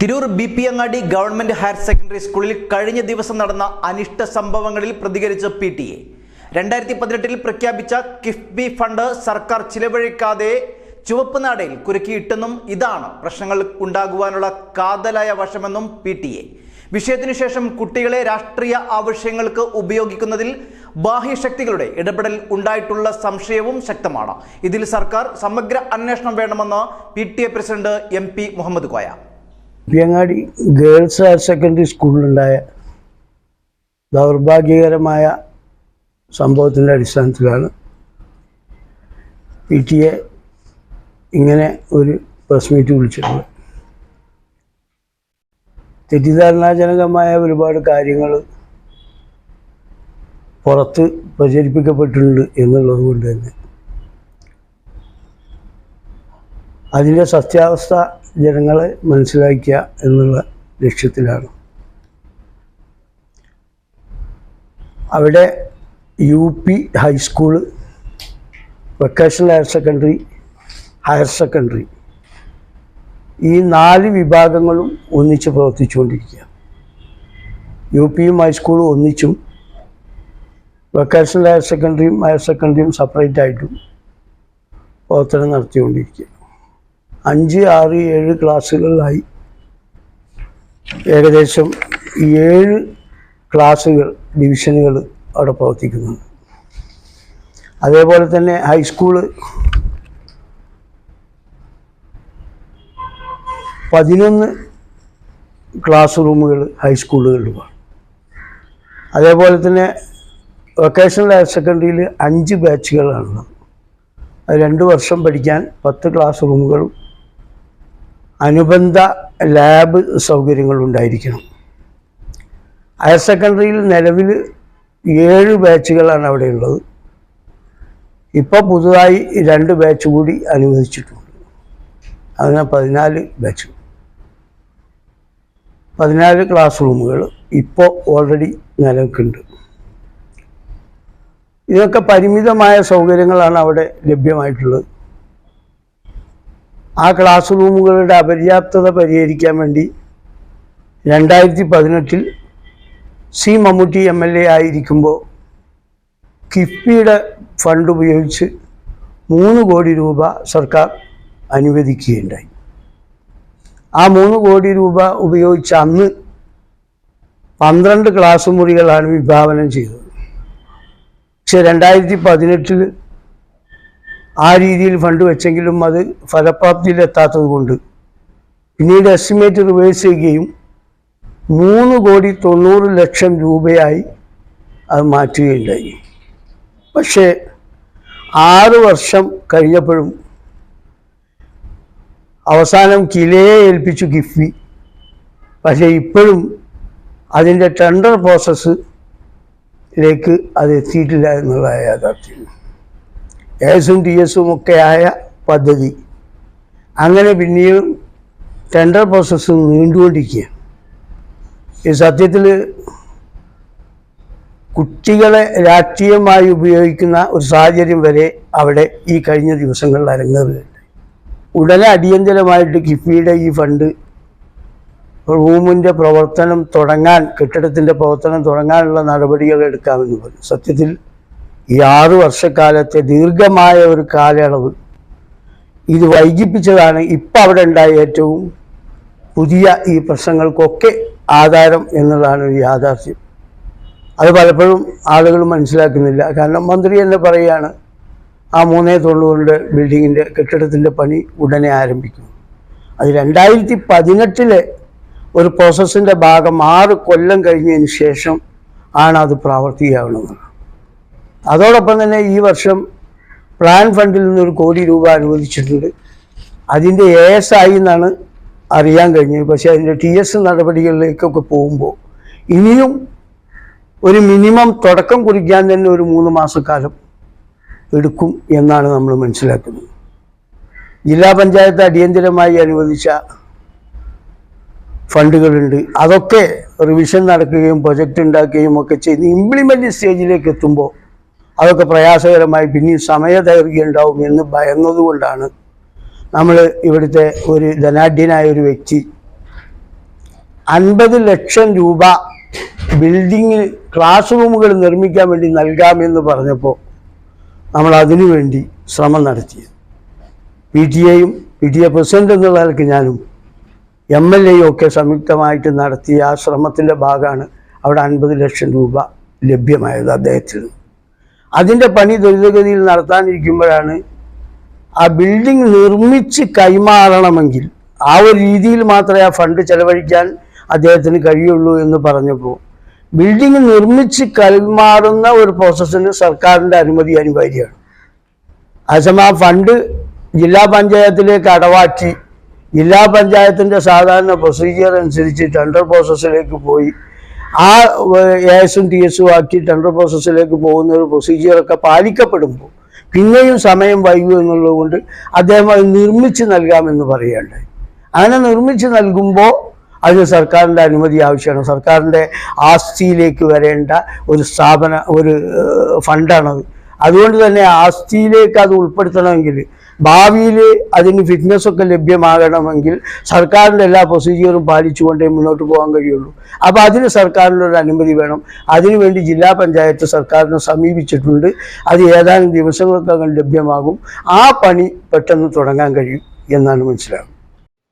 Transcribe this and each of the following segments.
Tirur B P Angadi government higher secondary സ്കൂളിൽ കഴിഞ്ഞ ദിവസം നടന്ന അനിഷ്ട സംഭവങ്ങളിൽ പ്രതികരിച്ച പി ടി എ. രണ്ടായിരത്തി പതിനെട്ടിൽ പ്രഖ്യാപിച്ച കിഫ്ബി ഫണ്ട് സർക്കാർ ചിലവഴിക്കാതെ ചുവപ്പ് നാടയിൽ കുരുക്കിയിട്ടെന്നും ഇതാണ് പ്രശ്നങ്ങൾ ഉണ്ടാകുവാനുള്ള കാതലായ വശമെന്നും പി ടി എ. വിഷയത്തിനു ശേഷം കുട്ടികളെ രാഷ്ട്രീയ ആവശ്യങ്ങൾക്ക് ഉപയോഗിക്കുന്നതിൽ ബാഹ്യശക്തികളുടെ ഇടപെടൽ ഉണ്ടായിട്ടുള്ള സംശയവും ശക്തമാണ്. ഇതിൽ സർക്കാർ സമഗ്ര അന്വേഷണം വേണമെന്ന് P T A president M P Muhammad Koya പിയങ്ങാടി girls higher secondary സ്കൂളിലുണ്ടായ ദൗർഭാഗ്യകരമായ സംഭവത്തിന്റെ അടിസ്ഥാനത്തിലാണ് പി ടി എ ഇങ്ങനെ ഒരു പ്രസ് മീറ്റ് വിളിച്ചിട്ടുള്ളത്. തെറ്റിദ്ധാരണാജനകമായ ഒരുപാട് കാര്യങ്ങൾ പുറത്ത് പ്രചരിപ്പിക്കപ്പെട്ടിട്ടുണ്ട് എന്നുള്ളത് കൊണ്ട് തന്നെ. അതിന്റെ സത്യാവസ്ഥ ജനങ്ങളെ മനസ്സിലാക്കുക എന്നുള്ള ലക്ഷ്യത്തിലാണ്. അവിടെ U P high school vocational higher secondary higher secondary ഈ നാല് വിഭാഗങ്ങളും ഒന്നിച്ച് പ്രവർത്തിച്ചുകൊണ്ടിരിക്കുക യു പിയും ഹൈസ്കൂളും ഒന്നിച്ചും വൊക്കേഷണൽ ഹയർ സെക്കൻഡറിയും ഹയർ സെക്കൻഡറിയും സെപ്പറേറ്റ് ആയിട്ടും പ്രവർത്തനം നടത്തിക്കൊണ്ടിരിക്കുക അഞ്ച് ആറ് ഏഴ് ക്ലാസ്സുകളിലായി. ഏകദേശം ഏഴ് ക്ലാസ്സുകൾ ഡിവിഷനുകൾ അവിടെ പ്രവർത്തിക്കുന്നുണ്ട്. അതേപോലെ തന്നെ ഹൈസ്കൂൾ പതിനൊന്ന് ക്ലാസ് റൂമുകൾ ഹൈസ്കൂളുകളിലുമാണ്. അതേപോലെ തന്നെ വൊക്കേഷണൽ ഹയർ സെക്കൻഡറിയിൽ അഞ്ച് ബാച്ചുകളാണുള്ളത്. അത് രണ്ട് വർഷം പഠിക്കാൻ പത്ത് ക്ലാസ് റൂമുകളും അനുബന്ധ ലാബ് സൗകര്യങ്ങൾ ഉണ്ടായിരിക്കണം ഹയർ സെക്കൻഡറിയിൽ നിലവിൽ ഏഴ് ബാച്ചുകളാണ് അവിടെയുള്ളത്. ഇപ്പോൾ പുതുതായി രണ്ട് ബാച്ച് കൂടി അനുവദിച്ചിട്ടുണ്ട്. അതിന് പതിനാല് ബാച്ച്. പതിനാല് ക്ലാസ് റൂമുകൾ ഇപ്പോൾ ഓൾറെഡി നിലനിൽക്കുന്നുണ്ട്. ഇതൊക്കെ പരിമിതമായ സൗകര്യങ്ങളാണ് അവിടെ ലഭ്യമായിട്ടുള്ളത്. ആ ക്ലാസ് റൂമുകളുടെ അപര്യാപ്തത പരിഹരിക്കാൻ വേണ്ടി രണ്ടായിരത്തി പതിനെട്ടിൽ C Mammootty M L A ആയിരിക്കുമ്പോൾ കിഫ്ബിയുടെ ഫണ്ട് ഉപയോഗിച്ച് മൂന്ന് കോടി രൂപ സർക്കാർ അനുവദിക്കുകയുണ്ടായി. ആ മൂന്ന് കോടി രൂപ ഉപയോഗിച്ച് അന്ന് പന്ത്രണ്ട് ക്ലാസ് മുറികളാണ് വിഭാവനം ചെയ്തത്. പക്ഷെ രണ്ടായിരത്തി പതിനെട്ടിൽ ആ രീതിയിൽ ഫണ്ട് വെച്ചെങ്കിലും അത് ഫലപ്രാപ്തിയിലെത്താത്തത് കൊണ്ട് പിന്നീട് എസ്റ്റിമേറ്റ് റിവേഴ്സ് ചെയ്യുകയും മൂന്ന് കോടി തൊണ്ണൂറ് ലക്ഷം രൂപയായി അത് മാറ്റുകയുണ്ടായി. പക്ഷേ ആറ് വർഷം കഴിഞ്ഞപ്പോഴും അവസാനം കിലയെ ഏൽപ്പിച്ചു കിഫ്ബി പക്ഷേ ഇപ്പോഴും അതിന്റെ ടെൻഡർ പ്രോസസ്സിലേക്ക് അത് എത്തിയിട്ടില്ല എന്നുള്ളതായ യാഥാർത്ഥ്യം. എസും ടി എസും ഒക്കെ ആയ പദ്ധതി. അങ്ങനെ പിന്നെയും ടെൻഡർ പ്രോസസ്സ് നീണ്ടുകൊണ്ടിരിക്കുക ഈ സത്യത്തിൽ കുട്ടികളെ രാഷ്ട്രീയമായി ഉപയോഗിക്കുന്ന ഒരു സാഹചര്യം വരെ അവിടെ ഈ കഴിഞ്ഞ ദിവസങ്ങളിൽ അരങ്ങേറുകയുണ്ട് ഉടനെ അടിയന്തരമായിട്ട് കിഫ്ബിയുടെ ഈ ഫണ്ട് റൂമിന്റെ പ്രവർത്തനം തുടങ്ങാൻ കെട്ടിടത്തിന്റെ പ്രവർത്തനം തുടങ്ങാനുള്ള നടപടികൾ എടുക്കാമെന്ന് പറഞ്ഞു. സത്യത്തിൽ ഈ ആറു വർഷക്കാലത്തെ ദീർഘമായ ഒരു കാലയളവ് ഇത് വൈകിപ്പിച്ചതാണ് ഇപ്പം അവിടെ ഉണ്ടായ ഏറ്റവും പുതിയ ഈ പ്രശ്നങ്ങൾക്കൊക്കെ ആധാരം എന്നുള്ളതാണ് ഒരു യാഥാർത്ഥ്യം. അത് പലപ്പോഴും ആളുകൾ മനസ്സിലാക്കുന്നില്ല. കാരണം മന്ത്രി തന്നെ പറയുകയാണ് ആ മൂന്നേ തൊണ്ണൂറിന്റെ ബിൽഡിങ്ങിന്റെ കെട്ടിടത്തിന്റെ പണി ഉടനെ ആരംഭിക്കും അത് രണ്ടായിരത്തി പതിനെട്ടിലെ ഒരു പ്രോസസ്സിന്റെ ഭാഗം ആറ് കൊല്ലം കഴിഞ്ഞതിന് ശേഷം ആണ് അത് പ്രാവർത്തികമാവുന്നത്. അതോടൊപ്പം തന്നെ ഈ വർഷം പ്ലാൻ ഫണ്ടിൽ നിന്ന് ഒരു കോടി രൂപ അനുവദിച്ചിട്ടുണ്ട്. അതിന്റെ എ എസ് ആയി എന്നാണ് അറിയാൻ കഴിഞ്ഞത്. പക്ഷേ അതിന്റെ ടി എസ് നടപടികളിലേക്കൊക്കെ പോകുമ്പോൾ ഇനിയും ഒരു മിനിമം തുടക്കം കുറിക്കാൻ തന്നെ ഒരു മൂന്ന് മാസക്കാലം എടുക്കും എന്നാണ് നമ്മൾ മനസ്സിലാക്കുന്നത്. ജില്ലാ പഞ്ചായത്ത് അടിയന്തിരമായി അനുവദിച്ച ഫണ്ടുകളുണ്ട്. അതൊക്കെ റിവിഷൻ നടക്കുകയും പ്രൊജക്റ്റ് ഉണ്ടാക്കുകയും ഒക്കെ ചെയ്ത് ഇംപ്ലിമെന്റ് സ്റ്റേജിലേക്ക് എത്തുമ്പോൾ അതൊക്കെ പ്രയാസകരമായി സമയ സമയദൈർഘ്യം ഉണ്ടാവും എന്ന് ഭയന്നതുകൊണ്ടാണ് നമ്മൾ ഇവിടുത്തെ ഒരു ധനാഢ്യനായ ഒരു വ്യക്തി അൻപത് ലക്ഷം രൂപ ബിൽഡിങ്ങിൽ ക്ലാസ് റൂമുകൾ നിർമ്മിക്കാൻ വേണ്ടി നൽകാമെന്ന് പറഞ്ഞപ്പോൾ നമ്മൾ അതിനു വേണ്ടി ശ്രമം നടത്തി പി ടി എയും പി ടി എ പ്രസിഡന്റ് എന്നുള്ള നിലയ്ക്ക് ഞാനും എം എൽ എയും ഒക്കെ സംയുക്തമായിട്ട് നടത്തിയ ആ ശ്രമത്തിന്റെ ഭാഗമാണ് അവിടെ അൻപത് ലക്ഷം രൂപ ലഭ്യമായത് അദ്ദേഹത്തിന് അതിന്റെ പണി ത്വരിതഗതിയിൽ നടത്താനിരിക്കുമ്പോഴാണ് ആ ബിൽഡിംഗ് നിർമ്മിച്ച് കൈമാറണമെങ്കിൽ ആ ഒരു രീതിയിൽ മാത്രമേ ആ ഫണ്ട് ചെലവഴിക്കാൻ അദ്ദേഹത്തിന് കഴിയുള്ളൂ എന്ന് പറഞ്ഞപ്പോൾ ബിൽഡിംഗ് നിർമ്മിച്ച് കൈമാറുന്ന ഒരു പ്രോസസ്സിന് സർക്കാരിന്റെ അനുമതി അനിവാര്യമാണ്. അതേസമയം ആ ഫണ്ട് ജില്ലാ പഞ്ചായത്തിലേക്ക് അടവാക്കി ജില്ലാ പഞ്ചായത്തിന്റെ സാധാരണ പ്രൊസീജിയർ അനുസരിച്ച് ടെൻഡർ പ്രോസസ്സിലേക്ക് പോയി ആ എ എസും ടി എസും ആക്കി ടെൻഡർ പ്രോസസ്സിലേക്ക് പോകുന്ന ഒരു പ്രൊസീജിയറൊക്കെ പാലിക്കപ്പെടുമ്പോൾ പിന്നെയും സമയം വൈകു എന്നുള്ളതുകൊണ്ട് അദ്ദേഹം അത് നിർമ്മിച്ച് നൽകാമെന്ന് പറയുകയുണ്ടായി. അങ്ങനെ നിർമ്മിച്ച് നൽകുമ്പോൾ അതിന് സർക്കാരിന്റെ അനുമതി ആവശ്യമാണ്. സർക്കാരിന്റെ ആസ്തിയിലേക്ക് വരേണ്ട ഒരു സ്ഥാപന ഒരു ഫണ്ടാണത്. അതുകൊണ്ട് തന്നെ ആസ്തിയിലേക്ക് അത് ഉൾപ്പെടുത്തണമെങ്കിൽ ഭാവിയിൽ അതിന് ഫിറ്റ്നസ് ഒക്കെ ലഭ്യമാകണമെങ്കിൽ സർക്കാരിന്റെ എല്ലാ പ്രൊസീജിയറും പാലിച്ചുകൊണ്ടേ മുന്നോട്ട് പോകാൻ കഴിയുള്ളൂ. അപ്പോൾ അതിന് സർക്കാരിന്റെ ഒരു അനുമതി വേണം. അതിനുവേണ്ടി ജില്ലാ പഞ്ചായത്ത് സർക്കാരിനെ സമീപിച്ചിട്ടുണ്ട്. അത് ഏതാനും ദിവസങ്ങൾക്കകം ലഭ്യമാകും. ആ പണി പെട്ടെന്ന് തുടങ്ങാൻ കഴിയും എന്നാണ് മനസ്സിലാകുന്നത്.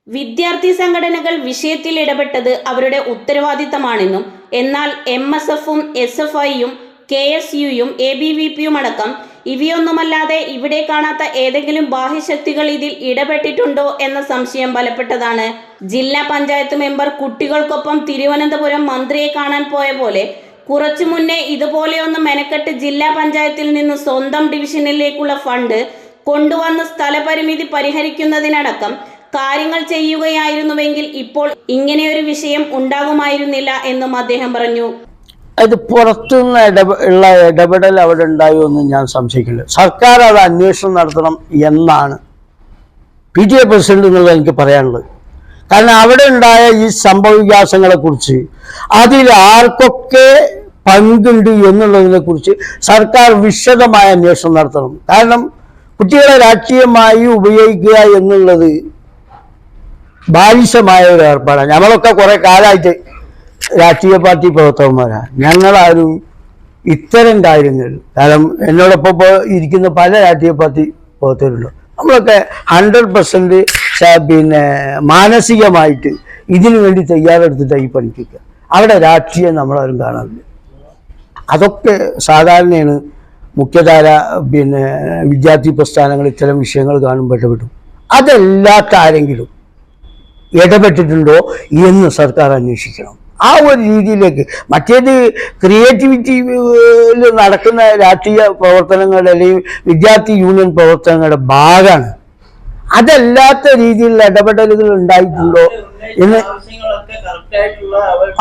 വിദ്യാർത്ഥി സംഘടനകൾ വിഷയത്തിൽ ഇടപെട്ടത് അവരുടെ ഉത്തരവാദിത്തമാണെന്നും എന്നാൽ എം എസ് എഫും എസ് എഫ് ഐയും കെ എസ് യുയും എ ബി വി പിയും അടക്കം ഇവയൊന്നുമല്ലാതെ ഇവിടെ കാണാത്ത ഏതെങ്കിലും ബാഹ്യശക്തികൾ ഇതിൽ ഇടപെട്ടിട്ടുണ്ടോ എന്ന സംശയം ബലപ്പെട്ടതാണ്. ജില്ലാ പഞ്ചായത്ത് മെമ്പർ കുട്ടികൾക്കൊപ്പം തിരുവനന്തപുരം മന്ത്രിയെ കാണാൻ പോയ പോലെ കുറച്ചു മുന്നേ ഇതുപോലെയൊന്ന് മെനക്കെട്ട് ജില്ലാ പഞ്ചായത്തിൽ നിന്ന് സ്വന്തം ഡിവിഷനിലേക്കുള്ള ഫണ്ട് കൊണ്ടുവന്ന് സ്ഥലപരിമിതി പരിഹരിക്കുന്നതിനടക്കം കാര്യങ്ങൾ ചെയ്യുകയായിരുന്നുവെങ്കിൽ ഇപ്പോൾ ഇങ്ങനെയൊരു വിഷയം ഉണ്ടാകുമായിരുന്നില്ല എന്നും അദ്ദേഹം പറഞ്ഞു. അത് പുറത്തുനിന്ന് ഇടപെ ഉള്ള ഇടപെടൽ അവിടെ ഉണ്ടായോ എന്ന് ഞാൻ സംശയിക്കില്ല. സർക്കാർ അത് അന്വേഷണം നടത്തണം എന്നാണ് പി ടി എ പ്രസിഡന്റ് എന്നുള്ളത് എനിക്ക് പറയാനുള്ളത്. കാരണം അവിടെ ഉണ്ടായ ഈ സംഭവ വികാസങ്ങളെ കുറിച്ച് അതിൽ ആർക്കൊക്കെ പങ്കുണ്ട് എന്നുള്ളതിനെ കുറിച്ച് സർക്കാർ വിശദമായ അന്വേഷണം നടത്തണം. കാരണം കുട്ടികളെ രാഷ്ട്രീയമായി ഉപയോഗിക്കുക എന്നുള്ളത് ബാലിശമായ ഒരു ഏർപ്പാടാണ്. നമ്മളൊക്കെ കുറെ കാലമായിട്ട് രാഷ്ട്രീയ പാർട്ടി പ്രവർത്തകന്മാരാണ് ഞങ്ങളാരും ഇത്തരം കാര്യങ്ങൾ കാരണം എന്നോടൊപ്പം ഇരിക്കുന്ന പല രാഷ്ട്രീയ പാർട്ടി പ്രവർത്തകരുണ്ട്. നമ്മളൊക്കെ ഹൺഡ്രഡ് പെർസെന്റ് പിന്നെ മാനസികമായിട്ട് ഇതിനു വേണ്ടി തയ്യാറെടുത്തിട്ട് ഈ പഠിപ്പിക്കുക അവിടെ രാഷ്ട്രീയം നമ്മളാരും കാണാറില്ല. അതൊക്കെ സാധാരണയാണ് മുഖ്യധാര പിന്നെ വിദ്യാർത്ഥി പ്രസ്ഥാനങ്ങൾ ഇത്തരം വിഷയങ്ങൾ കാണുമ്പോൾ ഇടപെടും അതല്ലാത്ത ആരെങ്കിലും ഇടപെട്ടിട്ടുണ്ടോ എന്ന് സർക്കാർ അന്വേഷിക്കണം. ആ ഒരു രീതിയിലേക്ക്. മറ്റേത് ക്രിയേറ്റിവിറ്റിയിൽ നടക്കുന്ന രാഷ്ട്രീയ പ്രവർത്തനങ്ങളുടെ അല്ലെങ്കിൽ വിദ്യാർത്ഥി യൂണിയൻ പ്രവർത്തനങ്ങളുടെ ഭാഗമാണ്. അതല്ലാത്ത രീതിയിലുള്ള ഇടപെടലുകൾ ഉണ്ടായിട്ടുണ്ടോ എന്ന്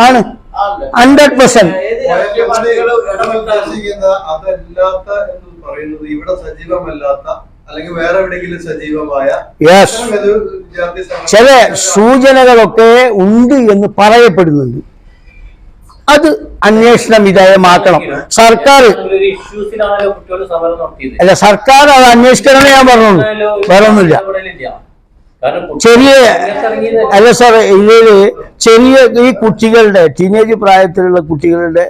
ആണ്. ഹൺഡ്രഡ് പെർസെന്റ് എന്ന് പറയുന്നത് ഇവിടെ സജീവമല്ലാത്ത യെസ് ചില സൂചനകളൊക്കെ ഉണ്ട് എന്ന് പറയപ്പെടുന്നുണ്ട്. അത് അന്വേഷണം വിധേയമാക്കണം സർക്കാർ അല്ല സർക്കാർ അത് അന്വേഷിക്കണമെന്ന് ഞാൻ പറഞ്ഞു വേറെ ഒന്നുമില്ല. ഇടപെടലില്ല. കാരണം കുട്ടികൾ ചെറിയ അല്ല സാർ ഇതിൽ ചെറിയ ഈ കുട്ടികളുടെ ടീനേജ് പ്രായത്തിലുള്ള കുട്ടികളുടെ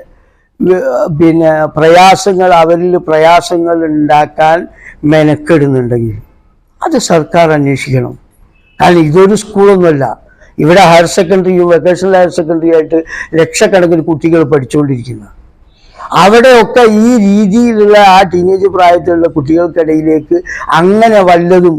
പിന്നെ പ്രയാസങ്ങൾ അവരിൽ പ്രയാസങ്ങൾ ഉണ്ടാക്കാൻ മെനക്കെടുന്നുണ്ടെങ്കിൽ അത് സർക്കാർ അന്വേഷിക്കണം. കാരണം ഇതൊരു സ്കൂളൊന്നുമല്ല. ഇവിടെ ഹയർ സെക്കൻഡറിയും വെക്കേഷണൽ ഹയർ സെക്കൻഡറി ആയിട്ട് ലക്ഷക്കണക്കിന് കുട്ടികൾ പഠിച്ചുകൊണ്ടിരിക്കുന്നു. അവിടെയൊക്കെ ഈ രീതിയിലുള്ള ആ ടീനേജ് പ്രായത്തിലുള്ള കുട്ടികൾക്കിടയിലേക്ക് അങ്ങനെ വല്ലതും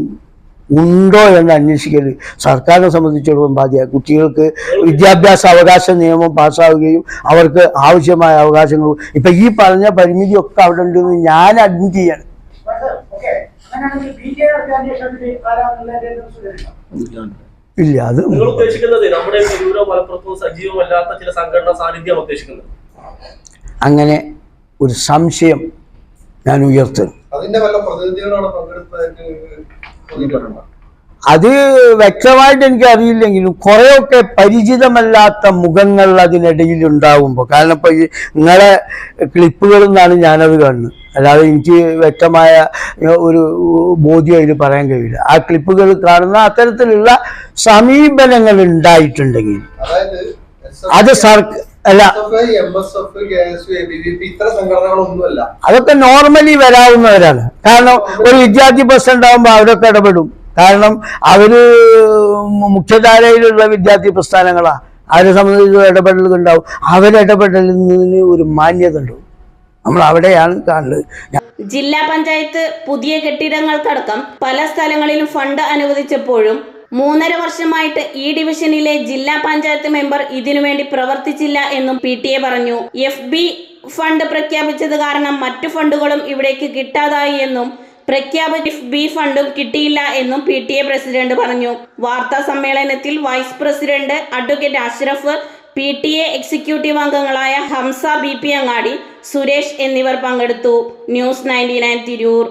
ഉണ്ടോ എന്ന് അന്വേഷിക്കൽ സർക്കാരിനെ സംബന്ധിച്ചിടത്തോളം ബാധ്യത. കുട്ടികൾക്ക് വിദ്യാഭ്യാസ അവകാശ നിയമം പാസ്സാവുകയും അവർക്ക് ആവശ്യമായ അവകാശങ്ങളും. ഇപ്പം ഈ പറഞ്ഞ പരിമിതിയൊക്കെ അവിടെ ഉണ്ടെന്ന് ഞാൻ അഡ്മിറ്റ് ചെയ്യാണ്. ഇല്ല അത് നിങ്ങൾ ഉദ്ദേശിക്കുന്നത് നമ്മുടെ തിരൂരോ മലപ്പുറത്തോ സജീവമല്ലാത്ത ചില സംഘടനാ സാന്നിധ്യം ഉദ്ദേശിക്കുന്നത്? അങ്ങനെ ഒരു സംശയം ഞാൻ ഉയർത്തുന്നു. അതിന്റെ വല്ല പ്രതിനിധികളാണ് പങ്കെടുത്തതായിട്ട് തോന്നിയിട്ടുണ്ടോ? അത് വ്യക്തമായിട്ട് എനിക്ക് അറിയില്ലെങ്കിലും കുറേയൊക്കെ പരിചിതമല്ലാത്ത മുഖങ്ങൾ അതിനിടയിൽ ഉണ്ടാവുമ്പോൾ കാരണം ഇപ്പൊ നിങ്ങളെ ക്ലിപ്പുകളിൽ നിന്നാണ് ഞാനത് കാണുന്നത്. അല്ലാതെ എനിക്ക് വ്യക്തമായ ഒരു ബോധ്യം അതിൽ പറയാൻ കഴിയില്ല. ആ ക്ലിപ്പുകൾ കാണുന്ന അത്തരത്തിലുള്ള സമീപനങ്ങൾ ഉണ്ടായിട്ടുണ്ടെങ്കിൽ. അത് സർ അല്ല. അതൊക്കെ നോർമലി വരാവുന്നവരാണ്. കാരണം ഒരു വിദ്യാർത്ഥി ബസ് ഉണ്ടാകുമ്പോൾ അവരൊക്കെ ഇടപെടും. കാരണം അവർ മുഖ്യധാരയിലുള്ള വിദ്യാർത്ഥി പ്രസ്ഥാനങ്ങളാ. അവരെ സംബന്ധിച്ച് ഇടപെടലുകൾ ഉണ്ടാവും. അവരെ അവരിടപെടലിന് ഒരു മാന്യത ഉണ്ടാവും നമ്മൾ അവിടെയാണ് കാണുന്നത്. ജില്ലാ പഞ്ചായത്ത് പുതിയ കെട്ടിടങ്ങൾക്കടക്കം പല സ്ഥലങ്ങളിലും ഫണ്ട് അനുവദിച്ചപ്പോഴും മൂന്നര വർഷമായിട്ട് ഈ ഡിവിഷനിലെ ജില്ലാ പഞ്ചായത്ത് മെമ്പർ ഇതിനുവേണ്ടി പ്രവർത്തിച്ചില്ല എന്നും പി ടി എ പറഞ്ഞു. എഫ് ബി ഫണ്ട് പ്രഖ്യാപിച്ചത് കാരണം മറ്റു ഫണ്ടുകളും ഇവിടേക്ക് കിട്ടാതായി എന്നും പ്രഖ്യാപിച്ച ബി ഫണ്ടും കിട്ടിയില്ല എന്നും പി ടി എ പ്രസിഡന്റ് പറഞ്ഞു. വാർത്താ സമ്മേളനത്തിൽ vice president advocate Ashraf P T A executive അംഗങ്ങളായ ഹംസ ബി പി അങ്ങാടി സുരേഷ് എന്നിവർ പങ്കെടുത്തു. News ninety nine Tirur.